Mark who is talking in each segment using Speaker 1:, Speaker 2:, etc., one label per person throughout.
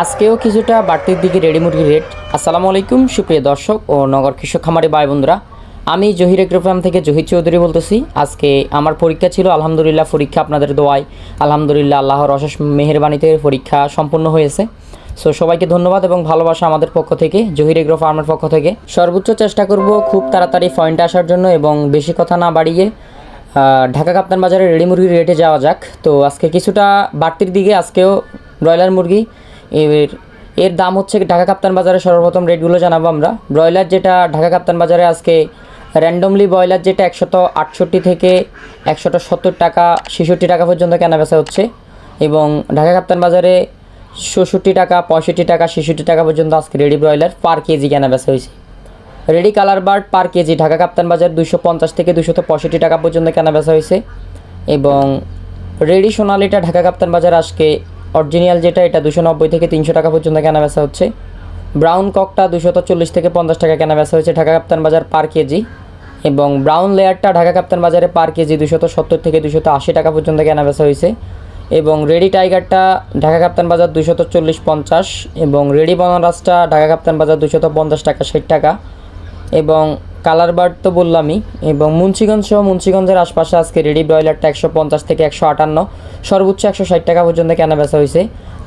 Speaker 1: আজকেও কিছুটা বাড়তির দিকে রেডি মুরগির রেট। আসসালামু আলাইকুম, সুপ্রিয় দর্শক ও নগর কৃষক খামারি ভাই বন্ধুরা আমি জহির এগ্রোফার্ম থেকে জহির চৌধুরী বলতেছি। আজকে আমার পরীক্ষা ছিল, আলহামদুলিল্লাহ পরীক্ষা আপনাদের দোয়ায়। আলহামদুলিল্লাহ আল্লাহর অশেষ মেহেরবানিতে পরীক্ষা সম্পূর্ণ হয়েছে। সো সবাইকে ধন্যবাদ এবং ভালোবাসা আমাদের পক্ষ থেকে, জহির এগ্রো ফার্মের পক্ষ থেকে। সর্বোচ্চ চেষ্টা করব খুব তাড়াতাড়ি পয়েন্টে আসার জন্য এবং বেশি কথা না বাড়িয়ে ঢাকা কাপ্তান বাজারে রেডি মুরগির রেটে যাওয়া যাক। তো আজকে কিছুটা বাড়তির দিকে, আজকেও ব্রয়লার মুরগি এর এর দাম হচ্ছে ঢাকা কাপ্তান বাজারে সর্বপ্রথম রেটগুলো জানাব আমরা। ব্রয়লার যেটা ঢাকা কাপ্তান বাজারে আজকে র্যান্ডমলি ব্রয়লার যেটা একশত আটষট্টি থেকে একশত সত্তর টাকা, ছেষট্টি টাকা পর্যন্ত কেনা বেচা হচ্ছে। এবং ঢাকা কাপ্তান বাজারে ষষট্টি টাকা, পঁয়ষট্টি টাকা, ছেষট্টি টাকা পর্যন্ত আজকে রেডি ব্রয়লার পার কেজি কেনা বেচা হয়েছে। Ready colour bird per KG Dhaka Kaptan Bazar দুশো পঞ্চাশ থেকে দুশো পঁয়ষট্টি টাকা পর্যন্ত কেনা বেচা হয়েছে। এবং রেডি সোনালিটা ঢাকা কাপ্তান বাজার আজকে অরিজিনাল যেটা, এটা দুশো নব্বই থেকে তিনশো টাকা পর্যন্ত কেনা বেচা হচ্ছে। ব্রাউন ককটা দুশত চল্লিশ থেকে পঞ্চাশ টাকা কেনা বেচা হয়েছে ঢাকা কাপ্তান বাজার পার কেজি। এবং ব্রাউন লেয়ারটা ঢাকা কাপ্তান বাজারে পার কেজি দুশত সত্তর থেকে দুশত আশি টাকা পর্যন্ত কেনা বেচা হয়েছে। এবং রেডি টাইগারটা ঢাকা কাপ্তান বাজার দুশত চল্লিশ পঞ্চাশ। এবং রেডি বনারাসটা ঢাকা কাপ্তান বাজার দুশত পঞ্চাশ টাকা ষাট টাকা। এবং কালার বার্ড তো বললামই, এবং মুন্সিগঞ্জ সহ মুন্সিগঞ্জের আশপাশে আজকে রেডি ব্রয়লারটা একশো পঞ্চাশ থেকে একশো আটান্ন, সর্বোচ্চ একশো ষাট টাকা পর্যন্ত কেনা বেচা হয়েছে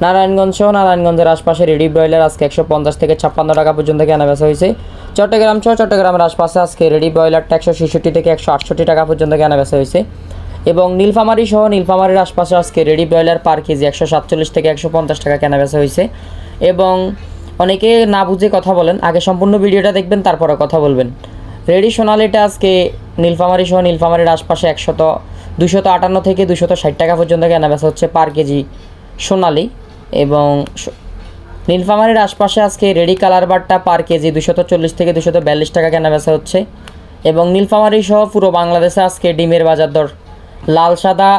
Speaker 1: নারায়ণগঞ্জ সহ নারায়ণগঞ্জের আশপাশে রেডি ব্রয়লার আজকে একশো পঞ্চাশ থেকে ছাপ্পান্ন টাকা পর্যন্ত কেনা বেচা হয়েছে চট্টগ্রাম সহ চট্টগ্রামের আশপাশে আজকে রেডি ব্রয়লারটা একশো ছেষট্টি থেকে একশো আটষট্টি টাকা পর্যন্ত কেনা বেচা হয়েছে এবং নীলফামারি সহ নীলফামারির আশপাশে আজকে রেডি ব্রয়লার পার কেজি একশো সাতচল্লিশ থেকে একশো পঞ্চাশ টাকা কেনা বেচা হয়েছে এবং অনেকে না বুঝে কথা বলেন, আগে সম্পূর্ণ ভিডিওটা দেখবেন, তারপরে কথা বলবেন। রেডি সোনালিটা আজকে নীলফামারি সহ নীলফামারির আশপাশে একশত দুশত আটান্ন থেকে দুশত ষাট টাকা পর্যন্ত কেনা বেচা হচ্ছে পার কেজি সোনালি। এবং নীলফামারির আশপাশে আজকে রেডি কালার বারটা পার কেজি দুশত চল্লিশ থেকে দুশত বিয়াল্লিশ টাকা কেনা বেচা হচ্ছে। এবং নীলফামারি সহ পুরো বাংলাদেশে আজকে ডিমের বাজার দর লাল সাদা,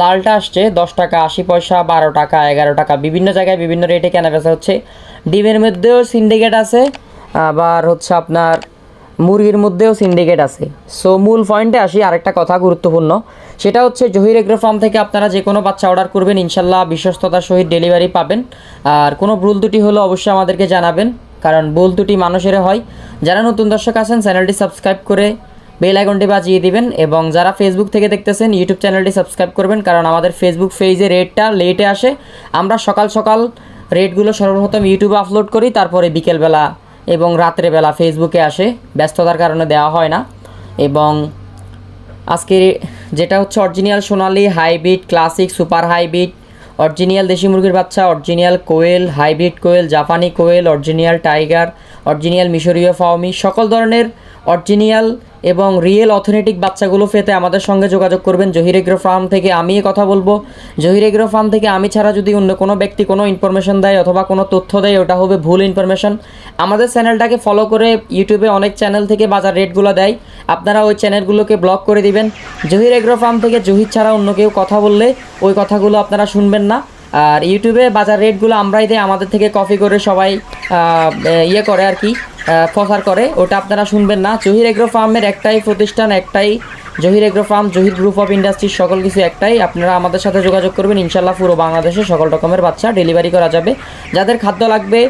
Speaker 1: লালটা আসছে দশ টাকা আশি পয়সা, বারো টাকা এগারো টাকা। বিভিন্ন জায়গায় বিভিন্ন রেটে কেনা বেচা হচ্ছে। ডিমের মধ্যেও সিন্ডিকেট আছে। আবার হচ্ছে আপনার মুরগির মধ্যেও সিন্ডিকেট আছে। সো মূল পয়েন্টে আসি, আরেকটা কথা গুরুত্বপূর্ণ। সেটা হচ্ছে জহির এগ্রো ফার্ম থেকে আপনারা যে কোনো বাচ্চা অর্ডার করবেন, ইনশাল্লাহ বিশ্বস্ততার সহিত ডেলিভারি পাবেন। আর কোনো ভুল দুটি হলে অবশ্যই আমাদেরকে জানাবেন, কারণ ভুল দুটি মানুষের হয়। যারা নতুন দর্শক আছেন চ্যানেলটি সাবস্ক্রাইব করে বেল আইকনটি বাজিয়ে দিবেন এবং যারা ফেসবুক থেকে দেখতেছেন ইউটিউব চ্যানেলটি সাবস্ক্রাইব করবেন, কারণ আমাদের ফেসবুক পেজে রেটটা লেটে আসে। আমরা সকাল সকাল রেটগুলো সর্বপ্রথম ইউটিউবে আপলোড করি, তারপরে বিকেলবেলা এবং রাত্রেবেলা ফেসবুকে আসে, ব্যস্ততার কারণে দেওয়া হয় না। এবং আজকে যেটা হচ্ছে original Sonali hybrid classic super hybrid original দেশি মুরগির বাচ্চা অরিজিনাল কোয়েল, হাইব্রিড কোয়েল, জাপানি কোয়েল অরিজিনাল টাইগার অরিজিনাল মিশরীয় ফাওমি, সকল ধরনের অরিজিনাল এবং রিয়েল অথেন্টিক বাচ্চাগুলো পেতে আমাদের সঙ্গে যোগাযোগ করবেন। জহির এগ্রো ফার্ম থেকে আমি কথা বলব। জহির এগ্রো ফার্ম থেকে আমি ছাড়া যদি অন্য কোনো ব্যক্তি কোনো ইনফরমেশন দেয় অথবা কোনো তথ্য দেয়, ওটা হবে ভুল ইনফরমেশন আমাদের চ্যানেলটাকে ফলো করে ইউটিউবে অনেক চ্যানেল থেকে বাজার রেটগুলো দেয়। আপনারা ওই চ্যানেলগুলোকে ব্লক করে দিবেন। জহির এগ্রো ফার্ম থেকে জহির ছাড়া অন্য কেউ কথা বললে ওই কথাগুলো আপনারা শুনবেন না। আর ইউটিউবে বাজার রেটগুলো আমরাই দেয় আমাদের থেকে কপি করে সবাই ইয়ে করে আর কি প্রচার করে। ওটা আপনারা শুনবেন না। জহির এগ্রো ফার্মের একটাই প্রতিষ্ঠান, একটাই Zahir agro farm, Zahir group of industries সকল কিছু একটাই। আপনারা আমাদের সাথে যোগাযোগ করবেন ইনশাল্লাহ পুরো বাংলাদেশে সকল রকমের বাচ্চা ডেলিভারি করা যাবে। যাদের খাদ্য লাগবে,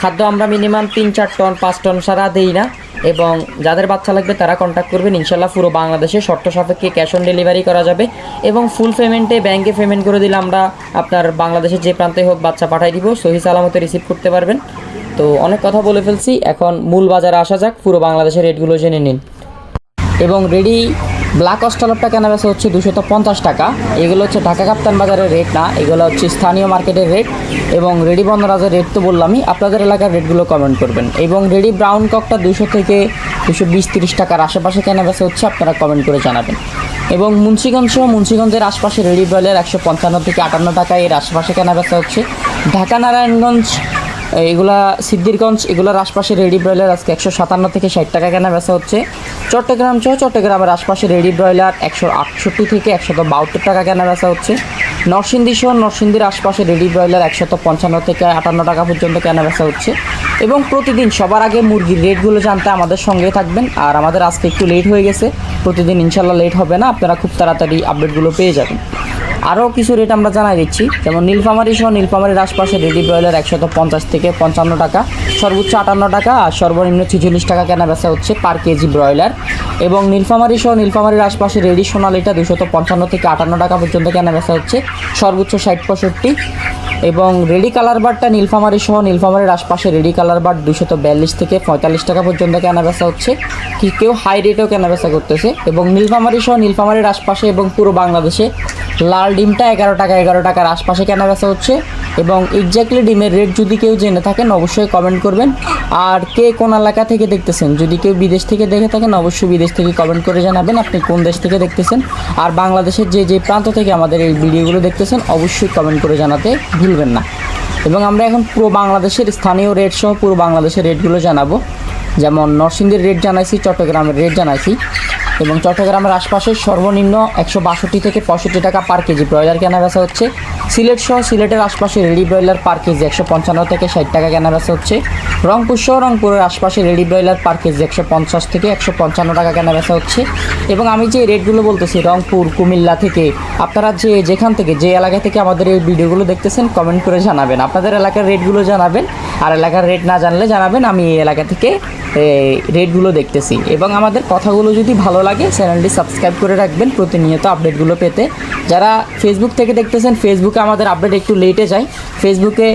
Speaker 1: খাদ্য আমরা মিনিমাম তিন চার টন পাঁচ টন সারা দেই না। এবং যাদের বাচ্চা লাগবে তারা কন্ট্যাক্ট করবেন। ইনশাল্লাহ পুরো বাংলাদেশে শর্ত সাপেক্ষে ক্যাশ অন ডেলিভারি করা যাবে। এবং ফুল পেমেন্টে ব্যাংকে পেমেন্ট করে দিলে আমরা আপনার বাংলাদেশের যে প্রান্তে হোক বাচ্চা পাঠাই দিব, সহি সালামতে রিসিভ করতে পারবেন। তো অনেক কথা বলে ফেলছি, এখন মূল বাজারে আসা যাক, পুরো বাংলাদেশের রেটগুলো জেনে নিন। এবং রেডি ব্ল্যাক অস্ট্রালপটা কেনা বেচা হচ্ছে দুশত পঞ্চাশ টাকা। এগুলো হচ্ছে ঢাকা কাপ্তান বাজারের রেট না, এগুলো হচ্ছে স্থানীয় মার্কেটের রেট এবং রেডি বন্দরাজের রেট তো বললামই, আপনাদের এলাকার রেটগুলো কমেন্ট করবেন। এবং রেডি ব্রাউন ককটা দুশো থেকে দুশো বিশ তিরিশ টাকার আশেপাশে কেনা বেচা হচ্ছে, আপনারা কমেন্ট করে জানাবেন। এবং মুন্সিগঞ্জ সহ মুন্সিগঞ্জের আশপাশে রেডি ব্রয়লার একশো পঞ্চান্ন থেকে আটান্ন টাকা এর আশেপাশে কেনা বেচা হচ্ছে। ঢাকা নারায়ণগঞ্জ এগুলা সিদ্দিরগঞ্জ এগুলোর আশপাশে রেডি ব্রয়লার আজকে একশো সাতান্ন থেকে ষাট টাকা কেনা বেচা হচ্ছে। চট্টগ্রাম সহ চট্টগ্রামের আশপাশে রেডি ব্রয়লার একশো আটষট্টি থেকে একশত বাহাত্তর টাকা কেনা বেচা হচ্ছে। নরসিংদী সহ নরসিংদীর আশপাশে রেডি ব্রয়লার একশত পঞ্চান্ন থেকে আটান্ন টাকা পর্যন্ত কেনা বেচা হচ্ছে। এবং প্রতিদিন সবার আগে মুরগির রেটগুলো জানতে আমাদের সঙ্গে থাকবেন। আর আমাদের আজকে একটু লেট হয়ে গেছে। প্রতিদিন ইনশাল্লাহ লেট হবে না। আপনারা খুব তাড়াতাড়ি আপডেটগুলো পেয়ে যাবেন। আরও কিছু রেট আমরা জানাই দিচ্ছি। যেমন নীলফামারি সহ নীলফামারির আশপাশে রেডি ব্রয়লার একশত পঞ্চাশ থেকে পঞ্চান্ন টাকা, সর্বোচ্চ আটান্ন টাকা আর সর্বনিম্ন ছেচল্লিশ টাকা কেনা বেচা হচ্ছে পার কেজি ব্রয়লার এবং নীলফামারি সহ নীলফামারির আশপাশে রেডি সোনালিটা দুশত পঞ্চান্ন থেকে আটান্ন টাকা পর্যন্ত কেনা বেচা হচ্ছে, সর্বোচ্চ ষাট পঁয়ষট্টি। এবং রেডি কালার বারটা নীলফামারি সহ নীলফামারির আশপাশে রেডি কালার বার দুশত বিয়াল্লিশ থেকে পঁয়তাল্লিশ টাকা পর্যন্ত কেনা বেচা হচ্ছে, কি কেউ হাই রেটেও কেনা বেচা করতেছে। এবং নীলফামারি সহ নীলফামারির আশপাশে এবং পুরো বাংলাদেশে লাল ডিমটা এগারো টাকা, এগারো টাকার আশপাশে কেনা বেচা হচ্ছে। এবং এক্স্যাক্টলি ডিমের রেট যদি কেউ জেনে থাকেন, অবশ্যই কমেন্ট করবেন। আর কে কোন এলাকা থেকে দেখতেছেন? যদি কেউ বিদেশ থেকে দেখে থাকেন, অবশ্যই বিদেশ থেকে কমেন্ট করে জানাবেন আপনি কোন দেশ থেকে দেখতেছেন। আর বাংলাদেশের যে যে প্রান্ত থেকে আমাদের এই ভিডিওগুলো দেখতেছেন, অবশ্যই কমেন্ট করে জানাতে ভুলবেন না। এবং আমরা এখন পুরো বাংলাদেশের স্থানীয় রেট সহ পুরো বাংলাদেশের রেটগুলো জানাব। যেমন নরসিংদীর রেট জানাইছি, চট্টগ্রামের রেট জানাইছি। এবং চট্টগ্রামের আশপাশে সর্বনিম্ন একশো বাষট্টি থেকে পঁয়ষট্টি টাকা পার কেজি ব্রয়লার কেনা বেচা হচ্ছে। সিলেট সহ সিলেটের আশপাশে রেডি ব্রয়লার পার কেজি একশো পঞ্চান্ন থেকে ষাট টাকা কেনা বেচা হচ্ছে। রংপুর সহ রংপুরের আশপাশে রেডি ব্রয়লার পার কেজি একশো পঞ্চাশ থেকে একশো পঞ্চান্ন টাকা কেনা বেচা হচ্ছে। এবং আমি যে রেটগুলো বলতেছি, রংপুর, কুমিল্লা থেকে, আপনারা যে যেখান থেকে, যে এলাকা থেকে আমাদের এই ভিডিওগুলো দেখতেছেন কমেন্ট করে জানাবেন। আপনাদের এলাকার রেটগুলো জানাবেন। আর এলাকার রেট না জানলে জানাবেন, আমি এই এলাকা থেকে রেটগুলো দেখতেছি। এবং আমাদের কথাগুলো যদি ভালো লাগে চ্যানেলটি সাবস্ক্রাইব করে রাখবেন। প্রতিনিয়ত আপডেটগুলো পেতে। যারা ফেসবুক থেকে দেখতেছেন ফেসবুকে আমাদের আপডেট একটু লেটে যায়। ফেসবুকে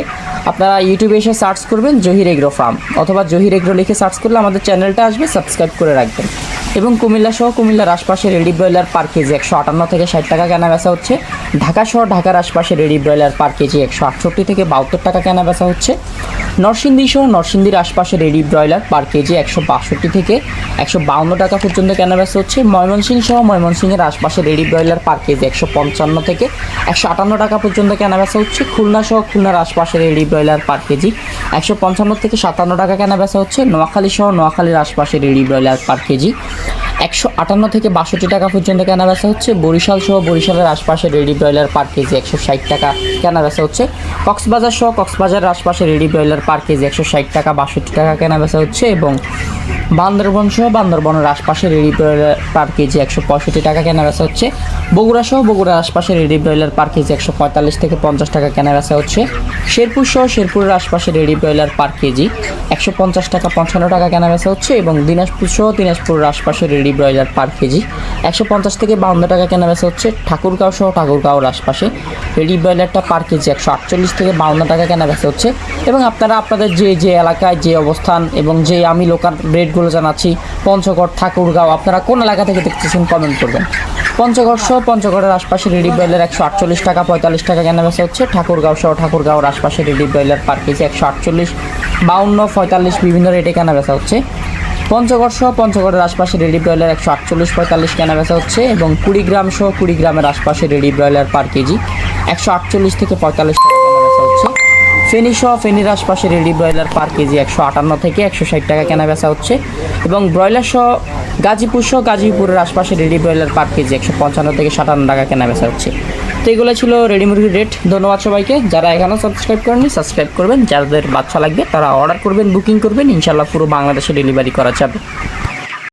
Speaker 1: আপনারা ইউটিউবে এসে সার্চ করবেন জহির এগ্রো ফার্ম অথবা জহির এগ্রো লিখে সার্চ করলে আমাদের চ্যানেলটা আসবে সাবস্ক্রাইব করে রাখবেন। এবং কুমিল্লা সহ কুমিল্লার আশপাশে রেডি ব্রয়লার পার কেজি একশো আটান্ন থেকে ষাট টাকা কেনা বেচা হচ্ছে। ঢাকা সহ ঢাকার আশপাশে রেডি ব্রয়লার পার কেজি একশো আটষট্টি থেকে বাহাত্তর টাকা কেনা বেচা হচ্ছে। নরসিংদী সহ নরসিংদীর আশপাশে রেডি ব্রয়লার পার কেজি একশো বাষট্টি থেকে একশো বাউন্ন টাকা পর্যন্ত কেনা বেচা হচ্ছে। ময়মনসিংহ সহ ময়মনসিংহের আশপাশে রেডি ব্রয়লার পার কেজি একশো পঞ্চান্ন থেকে একশো আটান্ন টাকা পর্যন্ত কেনা বেচা হচ্ছে। খুলনা সহ খুলনার আশপাশে রেডি ব্রয়লার পার কেজি একশো পঞ্চান্ন থেকে সাতান্ন টাকা কেনা বেচা হচ্ছে। নোয়াখালী সহ নোয়াখালীর আশপাশে ready broiler per KG Yeah. একশো আটান্ন থেকে বাষট্টি টাকা পর্যন্ত কেনা বেচা হচ্ছে। বরিশাল সহ বরিশালের আশপাশে রেডি ব্রয়লার পার কেজি একশো ষাট টাকা কেনা বেচা হচ্ছে। কক্সবাজার সহ কক্সবাজারের আশপাশে রেডি ব্রয়লার পার কেজি একশো ষাট টাকা, বাষট্টি টাকা কেনা বেচা হচ্ছে এবং বান্দরবন সহ বান্দরবনের আশপাশে রেডি ব্রয়লার পার কেজি একশো পঁয়ষট্টি টাকা কেনা বেচা হচ্ছে। বগুড়া সহ বগুড়ার আশপাশে রেডি ব্রয়লার পার কেজি একশো পঁয়তাল্লিশ থেকে পঞ্চাশ টাকা কেনা বেচা হচ্ছে। শেরপুর সহ শেরপুরের আশপাশে রেডি ব্রয়লার পার কেজি একশো পঞ্চাশ টাকা পঞ্চান্ন টাকা কেনা বেচা হচ্ছে এবং দিনাজপুর সহ দিনাজপুরের আশপাশে রেডি ব্রয়লার পার কেজি। একশো পঞ্চাশ থেকে বাউন্ন টাকা কেনা বেচা হচ্ছে ঠাকুরগাঁও সহ ঠাকুরগাঁওর আশপাশে। রেডি ব্রয়লারটা পার কেজি একশো আটচল্লিশ থেকে বাউন্ন টাকা কেনা বেচা হচ্ছে। এবং আপনারা আপনাদের যে যে এলাকায় যে অবস্থান এবং যে আমি লোকাল রেটগুলো জানাচ্ছি, পঞ্চগড়, ঠাকুরগাঁও, আপনারা কোন এলাকা থেকে দেখতেছেন কমেন্ট করবেন। পঞ্চগড় সহ পঞ্চগড়ের আশপাশে রেডি ব্রয়লার একশো আটচল্লিশ টাকা, পঁয়তাল্লিশ টাকা কেনা বেচা হচ্ছে। ঠাকুরগাঁও সহ ঠাকুরগাঁওর আশপাশে রেডি ব্রয়লার পার কেজি একশো আটচল্লিশ, বাউন্ন, পঁয়তাল্লিশ বিভিন্ন রেটে কেনা বেচা হচ্ছে। পঞ্চগড় সহ পঞ্চগড়ের আশপাশে রেডি ব্রয়লার একশো আটচল্লিশ পঁয়তাল্লিশ কেনা বেচা হচ্ছে এবং কুড়িগ্রাম সহ কুড়িগ্রামের আশপাশে রেডি ব্রয়লার পার কেজি একশো আটচল্লিশ থেকে পঁয়তাল্লিশ টাকা কেনা বেচা হচ্ছে। ফেনী সহ ফেনীর আশপাশে রেডি ব্রয়লার পার কেজি একশো আটান্ন থেকে একশো ষাট টাকা কেনা বেচা হচ্ছে এবং ব্রয়লার সহ গাজীপুর সহ গাজীপুরের আশপাশে রেডি ব্রয়লার পার কেজি একশো পঞ্চান্ন থেকে সাতান্ন টাকা কেনা বেচা হচ্ছে। তো এগুলো ছিল রেডি মুরগির রেট ধন্যবাদ সবাইকে। যারা এখনও সাবস্ক্রাইব করেনি সাবস্ক্রাইব করবেন। যাদের বাচ্চা লাগবে, তারা অর্ডার করবেন বুকিং করবেন। ইনশাল্লাহ পুরো বাংলাদেশে ডেলিভারি করা যাবে।